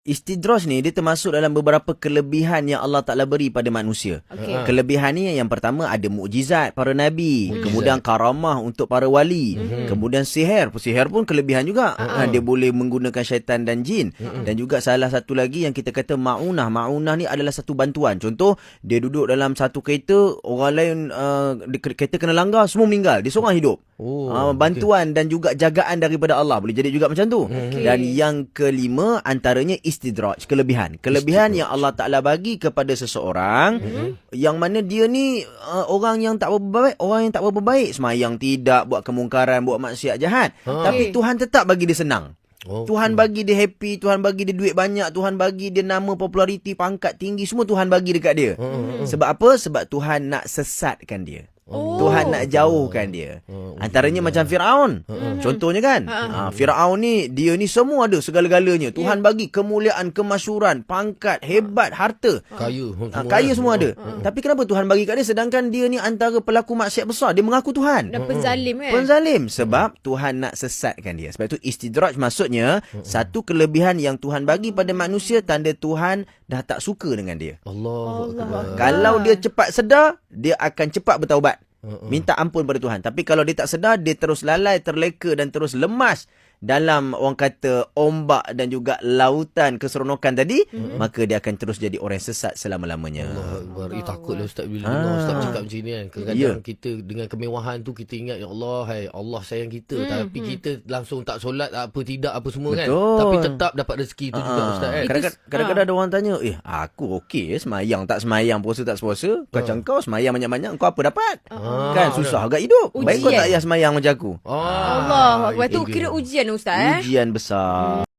Istidraj ni dia termasuk dalam beberapa kelebihan yang Allah Taala beri pada manusia. Okey. Ha. Kelebihan ni yang pertama ada mukjizat para nabi, Mukjizat. kemudian karamah untuk para wali, Mhm. kemudian sihir. Sihir pun kelebihan juga. Ha, dia boleh menggunakan syaitan dan jin. Mhm. Dan juga salah satu lagi yang kita kata maunah. Maunah ni adalah satu bantuan. Contoh dia duduk dalam satu kereta, orang lain uh, kereta kena langgar, semua meninggal. Dia seorang hidup. Oh, Ah, bantuan dan juga jagaan daripada Allah boleh jadi juga macam tu. Okey. Dan yang kelima antaranya istidraj, kelebihan. Kelebihan yang Allah Taala bagi kepada seseorang yang mana dia ni uh, orang yang tak berapa baik, orang yang tak berapa baik, semayang tidak, buat kemungkaran, buat maksiat jahat. Ha. Tapi Tuhan tetap bagi dia senang. Oh, Tuhan bagi dia happy, Tuhan bagi dia duit banyak, Tuhan bagi dia nama, populariti, pangkat tinggi, semua Tuhan bagi dekat dia. Hmm. Sebab apa? Sebab Tuhan nak sesatkan dia. Oh. Tuhan nak jauhkan dia. Oh, Antaranya macam Firaun. Ha, contohnya kan. Ha, Firaun ni dia ni semua ada segala-galanya. Tuhan bagi kemuliaan, kemasyuran, pangkat, hebat, harta. Kaya. Ha, kaya semua ada. Tapi kenapa Tuhan bagi kat dia sedangkan dia ni antara pelaku maksiat besar. Dia mengaku Tuhan. Dan penzalim kan? Penzalim sebab Tuhan nak sesatkan dia. Sebab itu istidraj maksudnya satu kelebihan yang Tuhan bagi pada manusia tanda Tuhan dah tak suka dengan dia. Allah. Allah. Kalau dia cepat sedar, dia akan cepat bertaubat. Hmm. Minta ampun pada Tuhan. Tapi kalau dia tak sedar, dia terus lalai, terleka dan terus lemas dalam orang kata ombak dan juga lautan keseronokan tadi, maka dia akan terus jadi orang sesat selama-lamanya. Allah Akbar. Eh, takutlah Ustaz bila Ah. dengar Ustaz cakap macam ni kan. Kadang-kadang Ya. kita dengan kemewahan tu kita ingat ya Allah, hai Allah sayang kita. Hmm, Tapi kita langsung tak solat apa tidak apa semua kan. Betul. Tapi tetap dapat rezeki tu juga Ah, Ustaz kan. Kadang-kadang, Itu- kadang-kadang ada orang tanya, eh aku okey eh, semayang tak semayang, puasa tak puasa. Macam kau semayang banyak-banyak, kau apa dapat? Ah. Kan susah agak hidup. Baik kau Ujian. tak payah semayang macam aku. Ah, Allah. Waktu kira ujian Ustaz eh? Ujian besar.